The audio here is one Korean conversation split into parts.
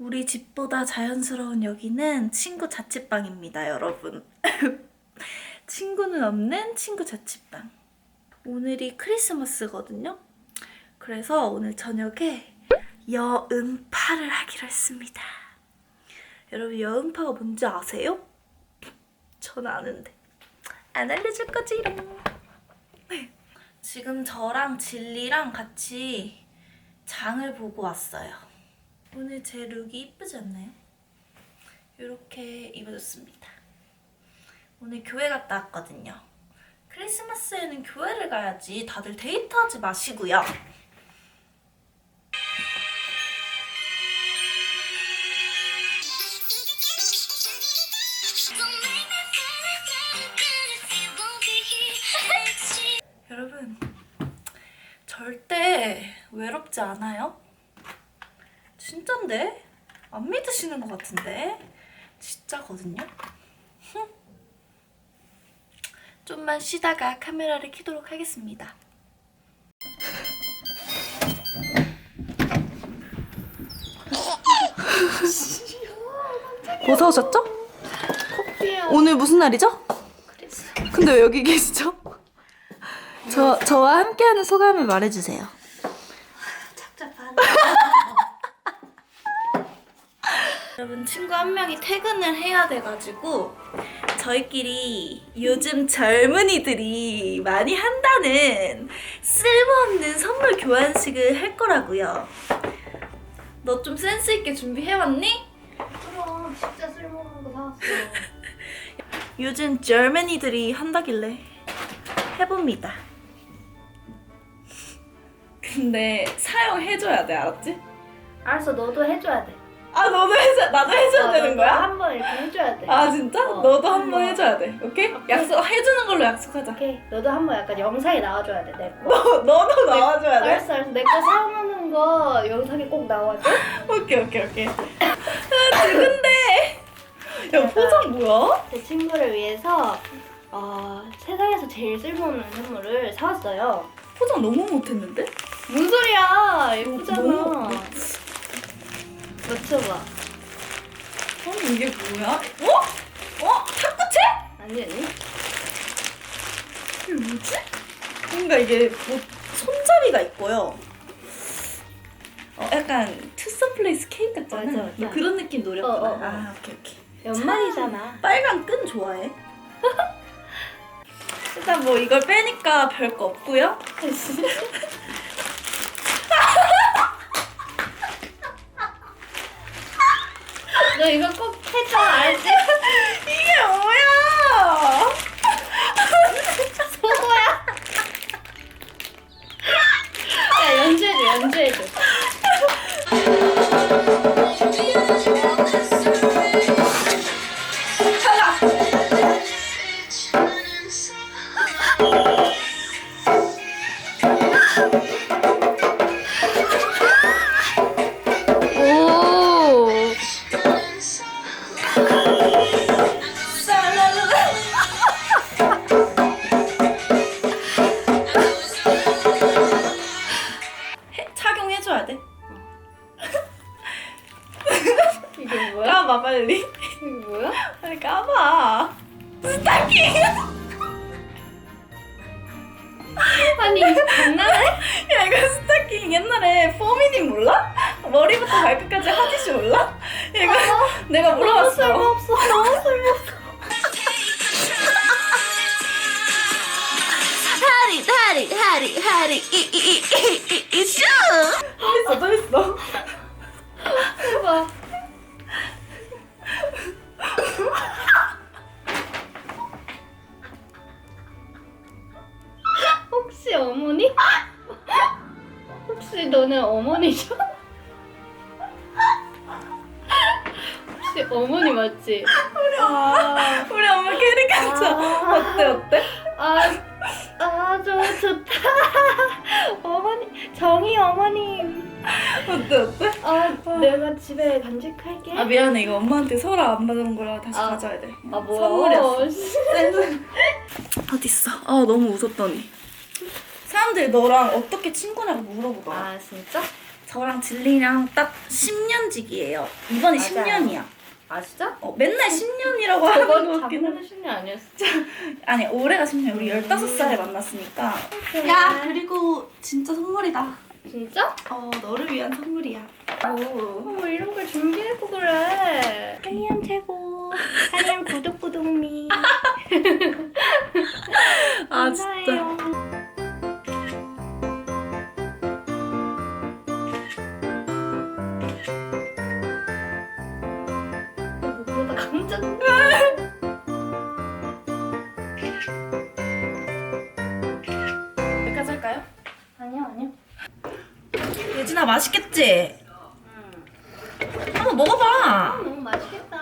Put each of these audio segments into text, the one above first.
우리 집보다 자연스러운 여기는 친구 자취방입니다, 여러분. 친구는 없는 친구 자취방. 오늘이 크리스마스거든요. 그래서 오늘 저녁에 여음파를 하기로 했습니다. 여러분 여음파가 뭔지 아세요? 저는 아는데 안 알려줄 거지롱. 지금 저랑 진리랑 같이 장을 보고 왔어요. 오늘 제 룩이 이쁘지 않나요? 이렇게 입어줬습니다. 오늘 교회 갔다 왔거든요. 크리스마스에는 교회를 가야지. 다들 데이트하지 마시고요. 여러분, 절대 외롭지 않아요? 진짠데? 안 믿으시는 것 같은데? 진짜거든요? 흠. 좀만 쉬다가 카메라를 켜도록 하겠습니다. 뭐 사오셨죠? 오늘 무슨 날이죠? 근데 왜 여기 계시죠? 저, 저와 함께하는 소감을 말해주세요. 착잡한. 여러분 친구 한 명이 퇴근을 해야 돼가지고 저희끼리 요즘 젊은이들이 많이 한다는 쓸모없는 선물 교환식을 할 거라고요. 너 좀 센스 있게 준비해왔니? 그럼 진짜 쓸모없는 거 사왔어. 요즘 젊은이들이 한다길래 해봅니다. 근데 사용해줘야 돼, 알았지? 알았어, 너도 해줘야 돼. 아 너도 해줘, 나도 해줘야 되는 거야? 한번 이렇게 해줘야 돼. 아 진짜? 어, 너도 한 번. 해줘야 돼, 오케이? 약속 해주는 걸로 약속하자. 오케이, 너도 한번 약간 영상에 나와줘야 돼, 내 거. 너 너도 나와줘야 돼. 알았어, 알았어. 내거 사오는 거 영상에 꼭 나와줘. 오케이 오케이 오케이. 아 근데 야 포장 뭐야? 제 친구를 위해서 어, 세상에서 제일 쓸모없는 선물을 사왔어요. 포장 너무 못했는데? 뭔 소리야? 예쁘잖아. 너무- 맞춰봐. 아니 이게 뭐야? 어? 어? 탁구채? 아니 아니. 이게 뭐지? 뭔가 이게 뭐 손잡이가 있고요. 어 약간 투썸 플레이스 케이크 같잖아. 맞아, 맞아. 너 그런 느낌 노렸구나. 어, 어, 어. 아 오케이 오케이. 연말이잖아. 빨간 끈 좋아해? 일단 뭐 이걸 빼니까 별거 없고요. 너 이거 꼭 해줘 알지? 이게 뭐야? 소고야. 야 연주해줘 연주해줘. 까봐 빨리. 이게 뭐야? 빨리 까봐. 스타킹. 아니 이거 장난해? 야 이거 스타킹 옛날에 포미님 몰라? 머리부터 발끝까지 하디시 몰라? 이거 내가 너무 물어봤어. 쓸모없어. 너무 쓸모없어. 하리 하리 하리 하리 이이이이이슈. 또 있어 또 있어. 해봐. 어머니죠? 혹시 어머니 맞지? 아, 우리 엄마 캐리카처 아. 어때 어때? 아, 아, 저 좋다. 어머니, 정희 어머님. 어때 어때? 아, 내가 집에 간직할게. 아 미안해 이거 엄마한테 서라 안 받은 거라 다시 아. 가져야 돼. 아, 뭐야? 선물이었어. 씨. 어딨어? 아 너무 웃었더니 사람들이 너랑 어떻게 친구냐고 물어보더라 아, 진짜? 저랑 진리랑 딱 10년 직이에요. 이번에 맞아요. 10년이야. 아 진짜? 어, 맨날 10년이라고 하는 거 저번 같긴 해. 작년에 신년 아니었어? 아니, 올해가 10년. 우리 15살에 만났으니까. 야, 그리고 진짜 선물이다. 진짜? 어, 너를 위한 선물이야. 오. 어머 이런 걸 준비했고 그래. 한이양 최고. 한이양 구독 구독미. 아, 진짜. 맛있겠지? 한번 먹어봐. 너무 맛있겠다.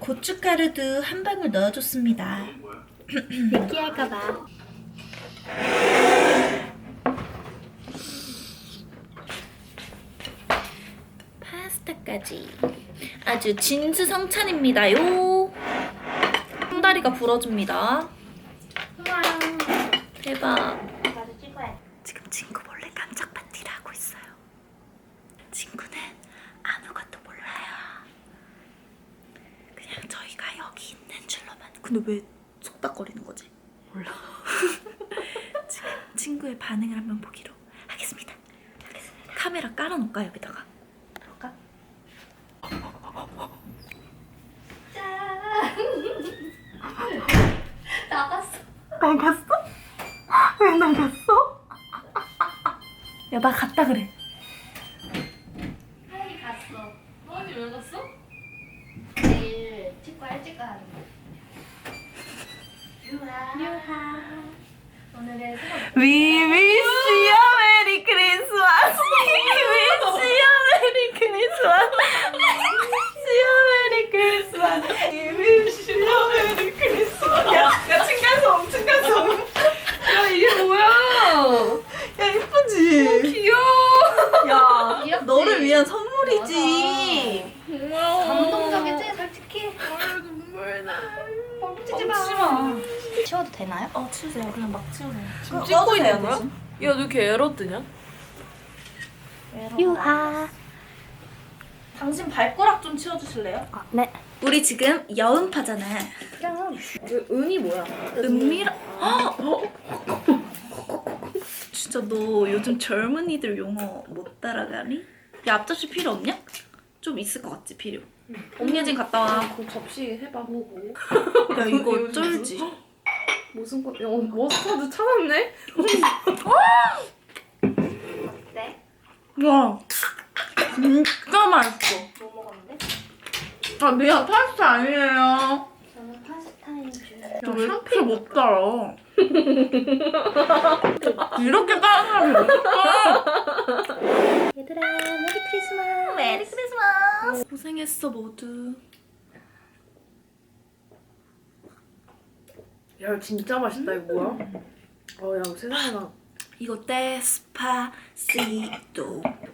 고춧가루도 한 방울 넣어줬습니다. 느끼할까봐. 파스타까지 아주 진수성찬입니다요. 홍다리가 부러집니다. 우와. 대박. 나도 찍어야. 지금 친구 몰래 깜짝 파티를 하고 있어요. 친구는 아무것도 몰라요. 그냥 저희가 여기 있는 줄로만. 근데 왜 속닥거리는 거지? 몰라. 지금 친구의 반응을 한번 보기로 하겠습니다. 하겠습니다. 카메라 깔아놓을까 여기다가? 볼까? 나갔어. 나갔어? 왜 나갔어? 야 나 갔다 그래. 하이 갔어. 어디 왜 갔어? 내일 치과 일찍 가는 거. 유하. 유하. 오늘의 수업. We wish you a Merry Christmas. We wish you a Merry Christmas. We wish you a Merry Christmas. We wish you a Merry Christmas. 야, 야 층간소음, 층간소음. 야 이게 뭐야? 야 이쁘지? 귀여워. 야, 귀엽지? 너를 위한 선물이지. 감동적이지 솔직히. 눈물 나. 뻥치지 마. 치워도 되나요? 어 치우세요. 그냥 막 치우세요. 지금 찍고 있는 거야? 야, 너 이렇게 에러 뜨냐? 유하. 당신 발가락 좀 치워주실래요? 아, 네. 우리 지금 여음파잖아. 그럼 그 은이 뭐야? 은미라. 진짜 너 요즘 젊은이들 용어 못 따라가니? 야 앞접시 필요 없냐? 좀 있을 것 같지 필요. 옥예진 갔다 와. 그 접시 해봐 보고. 야 이거 쩔지. 무슨 거? 야, 어, 머스타드 찾았네? 네. 와 진짜 맛있어. 뭐 먹었는데? 아 미안 파스타 아니에요. 저는 파스타인 줄. 저왜 이렇게 못 따라? 이렇게 따는 사람이 어딨어? 얘들아 메리 크리스마스. 메리 크리스마스. 고생했어 모두. 야, 진짜 맛있다, 이거 뭐야? 어, 야, 세상에나. 이거 데스파시토.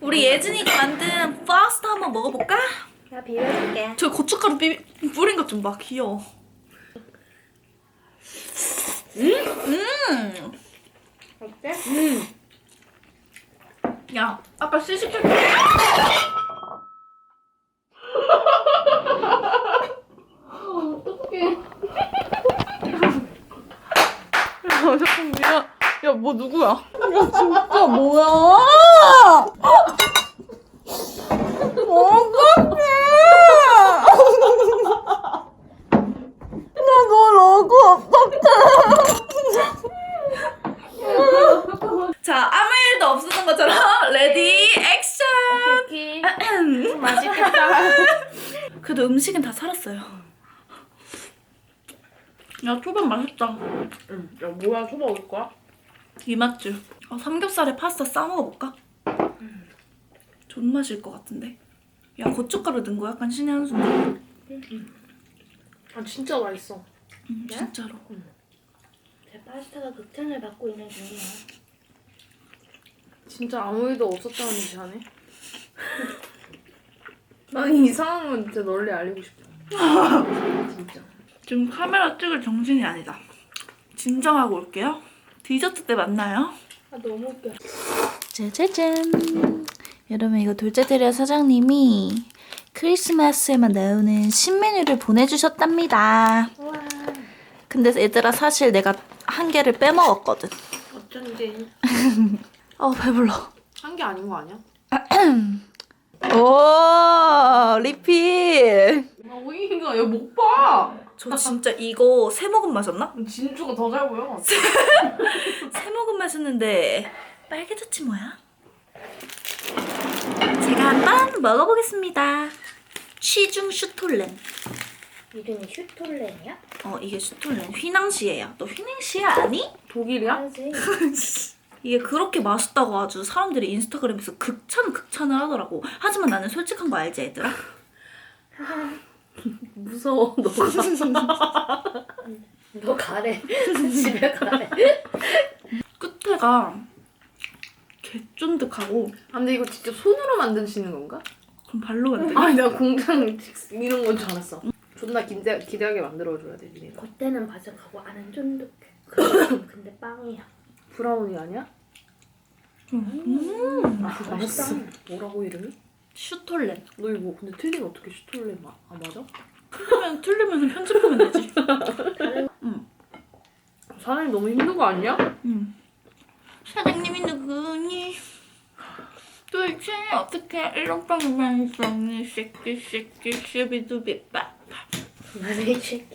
우리 예진이가 만든 파스타 한번 먹어볼까? 나 비벼줄게. 저 고춧가루 비, 뿌린 것 좀 봐. 귀여워. 음! 어때? 음. 야, 아까 시식했 야, 잠깐, 미안. 야, 뭐 누구야? 야, 진짜 뭐야? 어떡해! 나너 러그 어떡해! 자, 아무 일도 없었던 것처럼 레디 액션! 오케이. 맛있겠다. 그래도 음식은 다 살았어요. 야, 초밥 맛있다. 응. 야, 뭐야, 초밥 올 거야? 이맛줄. 어, 삼겹살에 파스타 싸 먹어볼까? 존 맛일 것 같은데. 야 고춧가루 넣은 거 약간 신의 한 수인데. 아, 진짜 맛있어. 음, 진짜로. 제 파스타가 극찬을 받고 있는 중이야. 진짜 아무 일도 없었다는 듯이 하네. 난 이상한 건 진짜 널리 알리고 싶어. 진짜. 지금 카메라 찍을 정신이 아니다. 진정하고 올게요. 디저트 때 만나요. 아 너무 웃겨. 짜자잔. 여러분 이거 돌제테리아 사장님이 크리스마스에만 나오는 신메뉴를 보내주셨답니다. 근데 얘들아 사실 내가 한 개를 빼먹었거든. 어쩐지 어 배불러. 한 게 아닌 거 아니야? 오 리필. 아 오이가 얘못 봐. 저 진짜 이거 세 모금 마셨나? 진주가 더 잘 보여. 세 모금 마셨는데 빨개졌지 뭐야? 제가 한번 먹어보겠습니다. 취중 슈톨렌. 이름이 슈톨렌이야? 어 이게 슈톨렌 휘낭시에요. 너 휘낭시에 아니? 독일이야? 이게 그렇게 맛있다고 아주 사람들이 인스타그램에서 극찬 극찬을 하더라고. 하지만 나는 솔직한 거 알지 얘들아? 무서워 너가. 너 가래. 집에 가래. 끝에가 개쫀득하고 아, 근데 이거 진짜 손으로 만드시는 건가? 그럼 발로 만들. 아니 내가 공장 이런 건 줄 알았어. 존나 기대 기대하게 만들어줘야 돼 니네가. 겉에는 바삭하고 안은 쫀득해. 근데, 근데 빵이야. 브라우니 아니야? 음. 아 맛있어. 뭐라고 이름이? 슈톨렌. 너 이거 근데 틀리면 어떻게 슈톨레 마? 아 맞아? 틀리면 틀리면 편집하면 되지. 사장님 너무 힘든 거 아니야? 음. 사장님이 누구니? 도대체 어떻게 이런 빵을 만들었니? 쉐키 쉐키 슈비두비 빠. 나는 쉐키.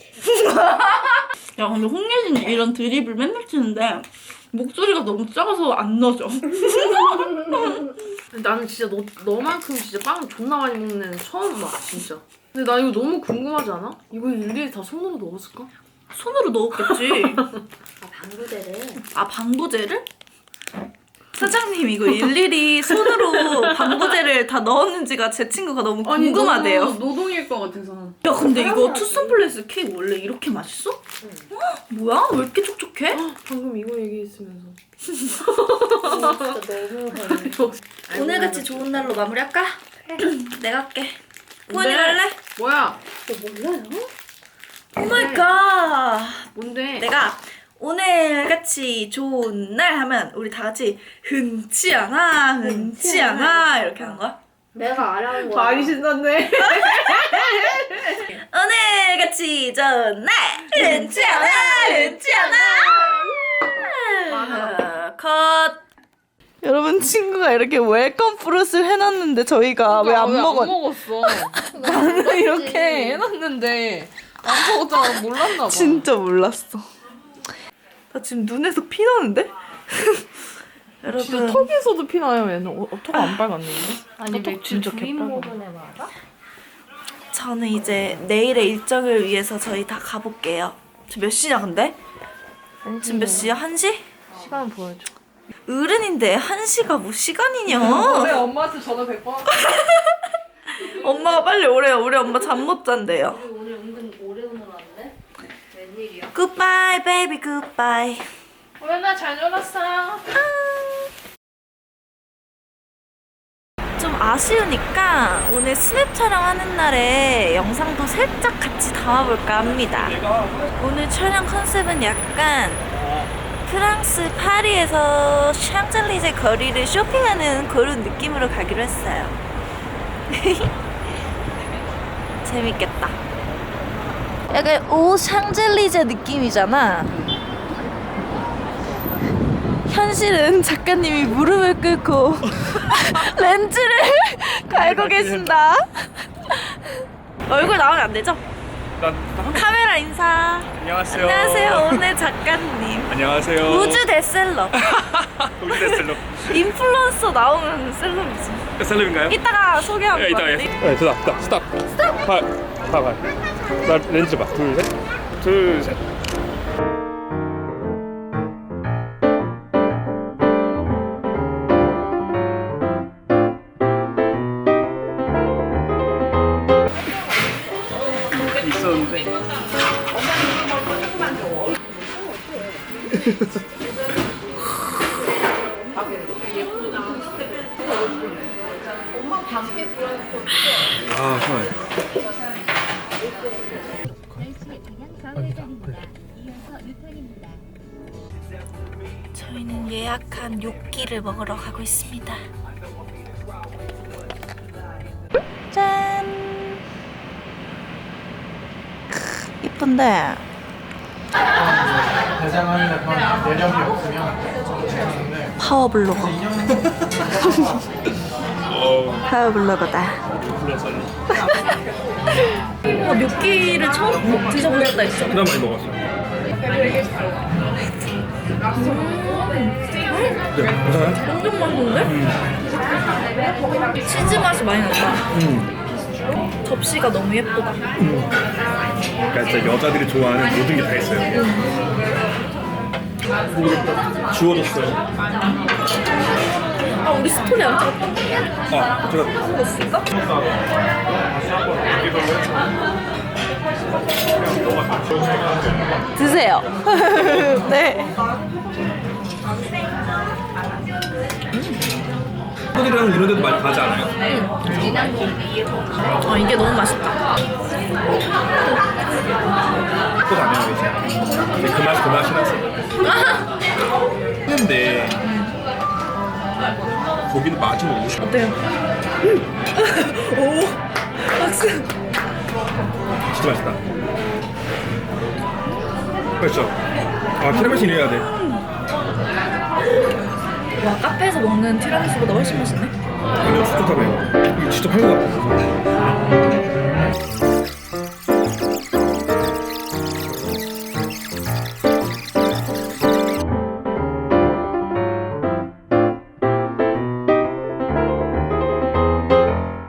야 근데 홍예진이 이런 드립을 맨날 치는데 목소리가 너무 작아서 안 넣어져. 나는 진짜 너 너만큼 진짜 빵 존나 많이 먹는 애는 처음 봐 진짜. 근데 나 이거 너무 궁금하지 않아? 이거 일일이 다 손으로 넣었을까? 손으로 넣었겠지. 아 방구대를. 아 방부제를? 사장님 이거 일일이 손으로 방부제를 다 넣었는지가 제 친구가 너무 궁금하대요. 너무 노동일 것 같아서. 야 근데 이거 투썸 플레이스 케이크 원래 이렇게 맛있어? 어? 뭐야? 왜 이렇게 촉촉해? 방금 이거 얘기했으면서. 진짜 너무 해. 오늘 같이 좋은 날로 마무리할까? 내가 할게. 포니 네. 갈래? 뭐야? 너 몰라요? 오마이갓. 뭔데? 내가 오늘 같이 좋은 날 하면 우리 다 같이 흔치 않아, 흔치 않아 이렇게 하는 거야. 내가 알아온 거야. 많이 신났네. 오늘 같이 좋은 날 흔치 않아, 흔치 않아. 컷. 여러분 친구가 이렇게 웰컴 프루트를 해놨는데 저희가 왜 안 먹었? 안 먹었어. 나는 이렇게 해놨는데 안 먹었잖아. 몰랐나 봐. 진짜 몰랐어. 나 지금 눈에서 피 나는데? 진짜 여러분 턱에서도 피나요 얘는. 어, 턱안 빨갛는데? 아니 왜 진짜. 모근에 말아? 저는 이제 내일의 일정을 위해서 저희 다 가볼게요. 지금 몇 시냐 근데? 지금 몇 시야? 1시? 시간 보여줘. 어른인데 1시가 뭐 시간이냐? 엄마한테 전화 100번. 엄마가 빨리 오래요. 우리 엄마 잠 못 잔대요. 우리 오늘 은근 오래 오늘왔는데 웬일이야? 굿바이 베이비 굿바이. 오연아 잘 놀았어. 좀 아쉬우니까 오늘 스냅 촬영하는 날에 영상도 살짝 같이 담아볼까 합니다. 오늘 촬영 컨셉은 약간 프랑스 파리에서 샹젤리제 거리를 쇼핑하는 그런 느낌으로 가기로 했어요. 재밌겠다. 약간 오 샹젤리제 느낌이잖아. 현실은 작가님이 무릎을 꿇고 렌즈를 갈고 계신다. 얼굴 나오면 안 되죠? 카메라 인사. 안녕하세요. 안녕하세요, 오늘 작가님. 안녕하세요. 우주 대셀럽. 우주 셀럽. 인플루언서 나오면 셀럽이지. 셀럽인가요? 이따가 소개하고 예, 이따가. 예. 네, 스탑, 스탑, 스탑. 스탑. 봐, 봐, 봐. 나 렌즈 봐. 둘, 셋. 둘, 셋. 아, 유턴입니다. 저희는 예약한 요끼를 먹으러 가고 있습니다. 짠! 크, 이쁜데? 대장하려면 내력이 없으면 괜찮은데 파워블로거. 어, 파워블로거다. 어, 요끼를 처음 먹- 드셔보셨다 했죠? 그다음 많이 먹었어. 네, 괜찮아요? 엄청 맛있는데? 치즈 맛이 많이 난다. 접시가 너무 예쁘다. 그러니까 진짜 여자들이 좋아하는 모든 게 다 있어요. 지워졌어요. 아, 우리 스토리 안 찍었다. 아, 제가 찍었을까? 드세요. 네. 호텔이랑 이런 데도 많이 가지 않아요? 아, 이게 너무 맛있다. 또 가면 이제 근데 그 맛이 그 맛이 나서 했는데 거기는 맛이 너무 좋아. 어때요? 오, 박수. 진짜 맛있다. 그렇죠. 아 티라미수 이래야 돼. 와, 카페에서 먹는 티라미수보다 훨씬 맛있네. 촉촉하네. 이거 진짜 팔것 같아.